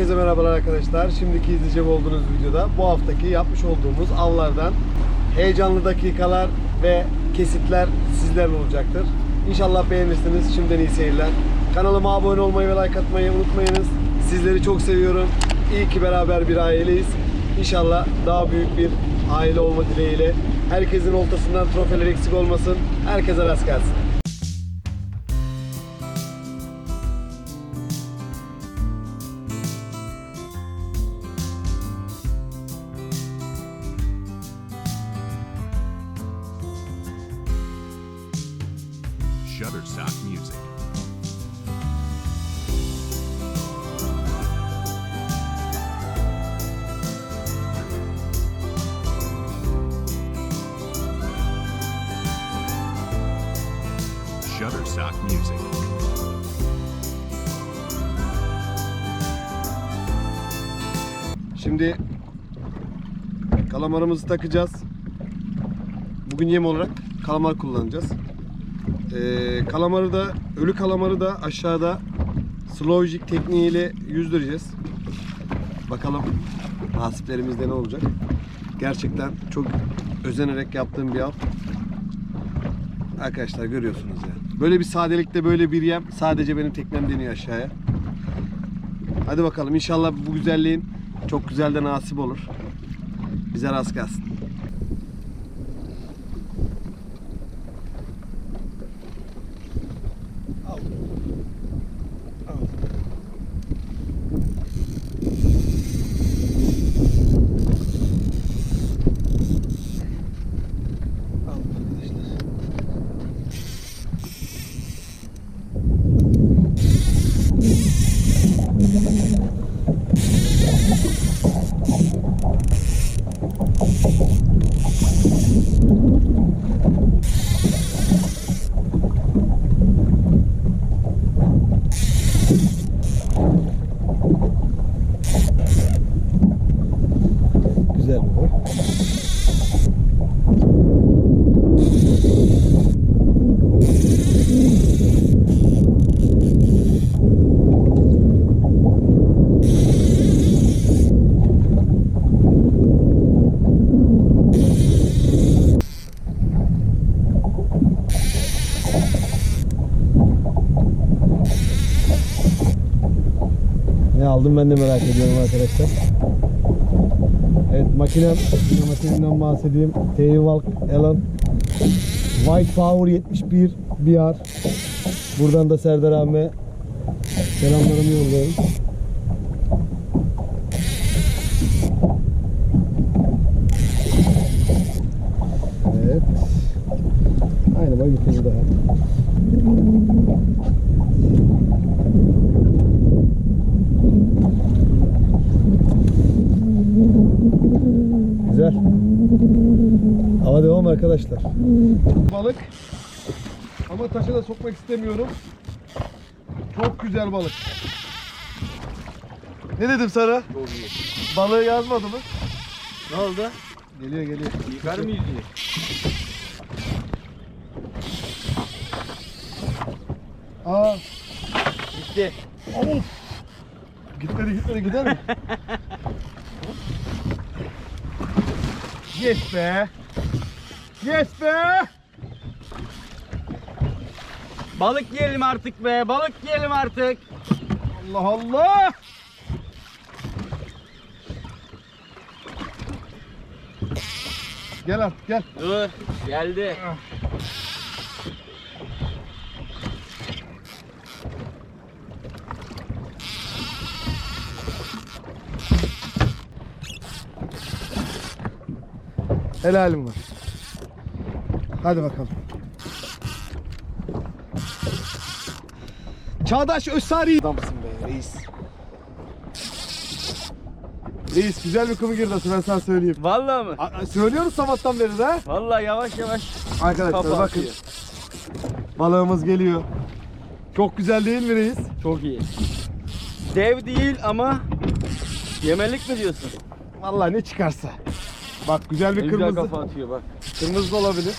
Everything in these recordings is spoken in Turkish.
Herkese merhabalar arkadaşlar. Şimdiki izleyecek olduğunuz videoda bu haftaki yapmış olduğumuz avlardan heyecanlı dakikalar ve kesitler sizlerle olacaktır. İnşallah beğenirsiniz. Şimdiden iyi seyirler. Kanalıma abone olmayı ve like atmayı unutmayınız. Sizleri çok seviyorum. İyi ki beraber bir aileyiz. İnşallah daha büyük bir aile olma dileğiyle. Herkesin oltasından trofeler eksik olmasın. Herkese rast gelsin. Shutterstock Music. Shutterstock Music. Şimdi kalamarımızı takacağız. Bugün yem olarak kalamar kullanacağız. Ee, kalamarı da ölü kalamarı da aşağıda slow jig tekniğiyle yüzdüreceğiz. Bakalım nasiplerimizde ne olacak. Gerçekten çok özenerek yaptığım bir av. Arkadaşlar görüyorsunuz ya. Böyle bir sadelikte böyle bir yem sadece benim teknem deniyor aşağıya. Hadi bakalım inşallah bu güzelliğin çok güzel de nasip olur. Bize rast gelsin. Güzel bir boy. Aldım ben de merak ediyorum arkadaşlar. Evet makinem, yine makinemden bahsedeyim. T-Valk Elan White Power 71 BR. Buradan da Serdar abime selamlarımı yolluyorum. Evet. Aynı boy bir daha. Güzel. Hava devam arkadaşlar. Balık. Ama taşa da sokmak istemiyorum. Çok güzel balık. Ne dedim sana? İyi. Balığı yazmadı mı? Ne oldu? Geliyor geliyor. Yıkar mı yüzünü? Aa, Gitti. of. Gitmedi gitmedi gider mi? yes be. Yes be. Balık yiyelim artık be. Balık yiyelim artık. Allah Allah. Gel artık gel. Dur. Geldi. Helalim var. Hadi bakalım. Çağdaş Özsari. Adamsın be reis. Reis güzel bir kumu girdası ben sana söyleyeyim. Vallahi mı? A- söylüyoruz sabahtan beri de. Vallahi yavaş yavaş. Arkadaşlar Kafa bakın. atıyor. Balığımız geliyor. Çok güzel değil mi reis? Çok iyi. Dev değil ama yemelik mi diyorsun? Vallahi ne çıkarsa. Bak güzel bir Ne güzel kırmızı. kafa atıyor bak. Kırmızı da olabilir.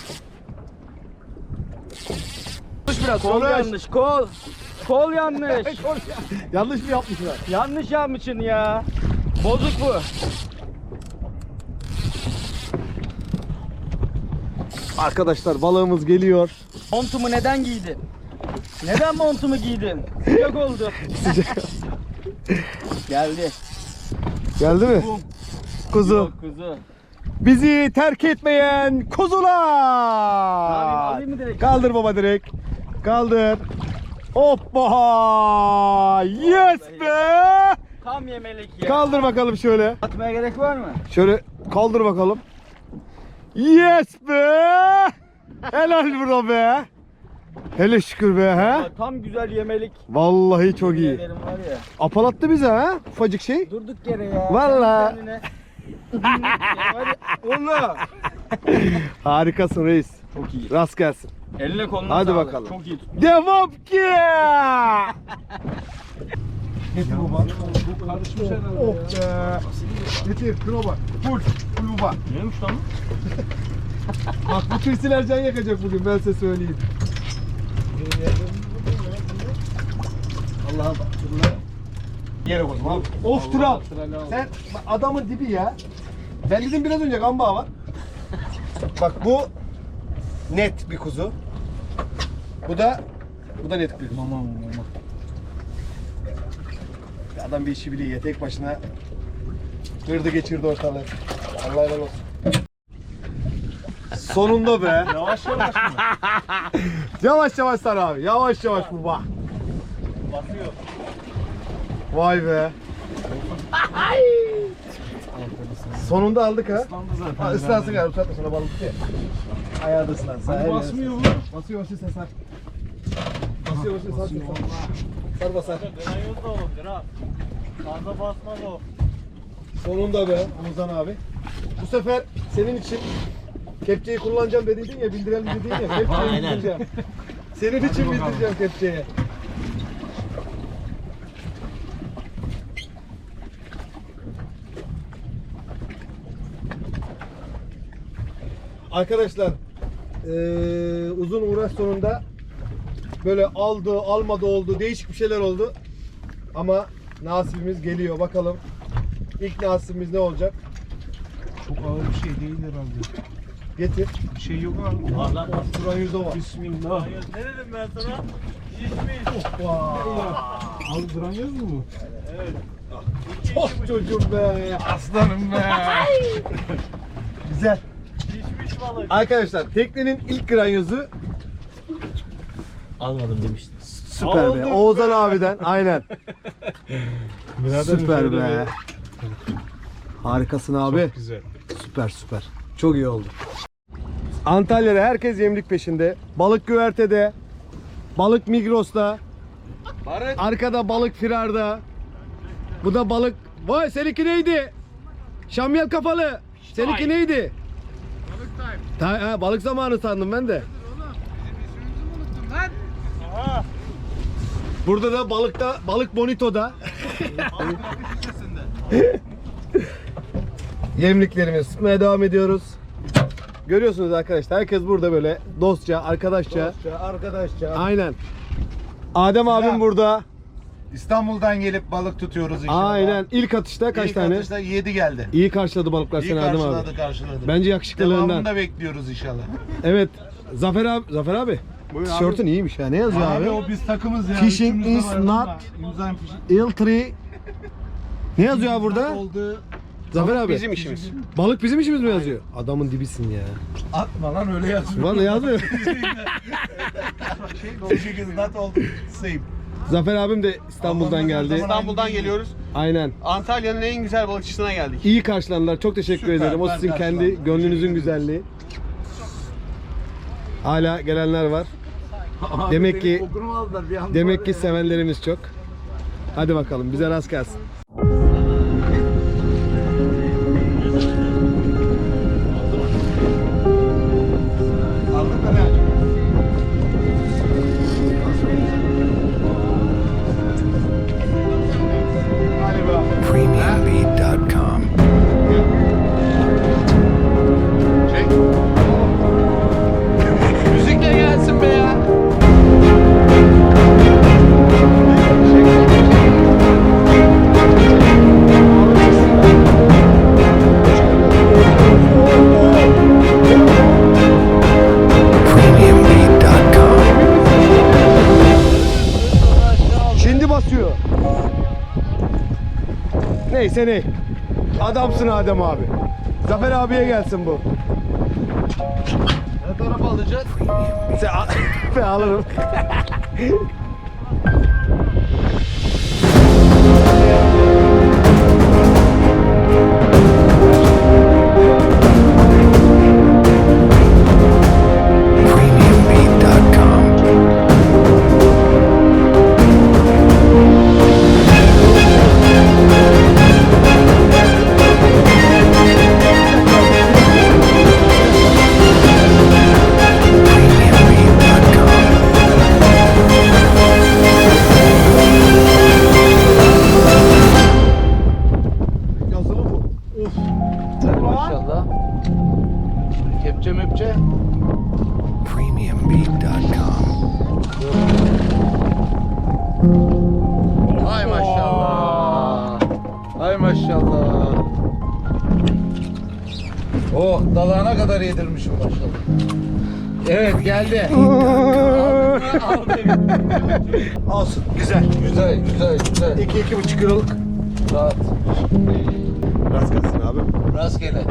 Konuş biraz Kol konuş. yanlış kol. Kol yanlış. Yanlış mı yapmışlar? yanlış yapmışsın ya. Bozuk bu. Arkadaşlar balığımız geliyor. Montumu neden giydin? Neden montumu giydin? Sıcak oldu. Geldi. Geldi mi? Kuzu. Yok kuzu. Bizi terk etmeyen kuzular. Kaldır baba direkt. Kaldır. Hoppa! Yes be! Tam yemelik ya. Kaldır bakalım şöyle. Atmaya gerek var mı? Şöyle kaldır bakalım. Yes be! Helal bro be. Hele şükür be ha. Tam güzel yemelik. Vallahi çok iyi. Apalattı bize ha ufacık şey. Durduk yere ya. Vallahi. Oğlum. Harikasın reis. Çok iyi. Rast gelsin. Eline koluna Hadi sağlık. bakalım. Çok iyi. Devam ki. Karışmış herhalde Oh ya. be. Getir bak. Full. Full baba. Neymiş lan? Bak bu kirsiler can yakacak bugün ben size söyleyeyim. Allah'a bak. Yere koydum abi. Of Tural. Sen adamın dibi ya. Ben dedim biraz önce gamba var. bak bu net bir kuzu. Bu da bu da net bir kuzu. Mama mama. Adam bir işi biliyor tek başına kırdı geçirdi ortalığı. Allah helal olsun. Sonunda be. Yavaş yavaş mı? Yavaş yavaş sar abi. Yavaş yavaş bu bak. Basıyor. Vay be. Sonunda aldık ha. Islandı zaten. Ha ıslansın galiba ıslatma sana balık diye. Ayağı da ıslansın. Hani basmıyor bu. Basıyor basıyor sen sar. Basıyor basıyor sar. Sar, sar basar. Granyoz da olabilir ha. Fazla basmaz o. Sonunda be Ozan abi. Bu sefer senin için kepçeyi kullanacağım dediydin ya bildirelim dedin ya kepçeyi bildireceğim. Senin için bildireceğim kepçeyi. Arkadaşlar eee, uzun uğraş sonunda böyle aldı almadı oldu değişik bir şeyler oldu ama nasibimiz geliyor bakalım İlk nasibimiz ne olacak? Çok ağır bir şey değil herhalde. Getir. Bir şey yok abi. Var lan. Şuran yüzde var. Bismillah. Ne dedim ben sana? Şişmiş. Abi granyoz mu bu? Çok çocuğum be. Aslanım be. Balık. Arkadaşlar teknenin ilk granyozu Almadım demiştin. süper be. Aldım Oğuzhan abiden aynen. Birader süper be. Harikasın abi. Çok güzel. Süper süper. Çok iyi oldu. Antalya'da herkes yemlik peşinde. Balık güvertede. Balık Migros'ta. Arkada balık firarda. Bu da balık. Vay seninki neydi? Şamyel kafalı. Seninki neydi? Ta, ha, balık zamanı sandım ben de. Burada da balıkta balık bonito'da. Yemliklerimizi tutmaya devam ediyoruz. Görüyorsunuz arkadaşlar herkes burada böyle dostça, arkadaşça. Arkadaşça Aynen. Adem abim Selam. burada. İstanbul'dan gelip balık tutuyoruz inşallah. Aynen. İlk atışta kaç İlk tane? atışta 7 geldi. İyi karşıladı balıklar İyi seni Adem abi. karşıladı karşıladı. Bence Devamını yakışıklılığından. da bekliyoruz inşallah. Evet. Zafer abi, Zafer abi. Tişörtün iyiymiş ya. Ne yazıyor abi? Abi, o biz takımız ya. Fishing Üçümüz de is not- İmza fishing. Il tree. Ne yazıyor abi burada? Oldu. Zafer abi. Bizim işimiz. Balık bizim işimiz mi yazıyor? Adamın dibisin ya. Atma lan öyle yazıyor. Vallahi yazmıyor. Fishing is not oldu. Same. Zafer abim de İstanbul'dan geldi. İstanbul'dan geliyoruz. Aynen. Antalya'nın en güzel balıkçısına geldik. İyi karşılandılar. Çok teşekkür Süper, ederim. O sizin kendi gönlünüzün güzelliği. Hala gelenler var. Demek ki demek ki sevenlerimiz çok. Hadi bakalım bize rast gelsin. basıyor. Neyse ne. Adamsın Adem abi. Zafer abiye gelsin bu. Ne tarafa alacağız? Sen alırım. kadar yedirmişim maşallah. Evet geldi. Olsun. Güzel. Güzel güzel güzel. 2 iki, iki buçuk kiloluk. Rahat. Rast gelsin abi. Rastgele.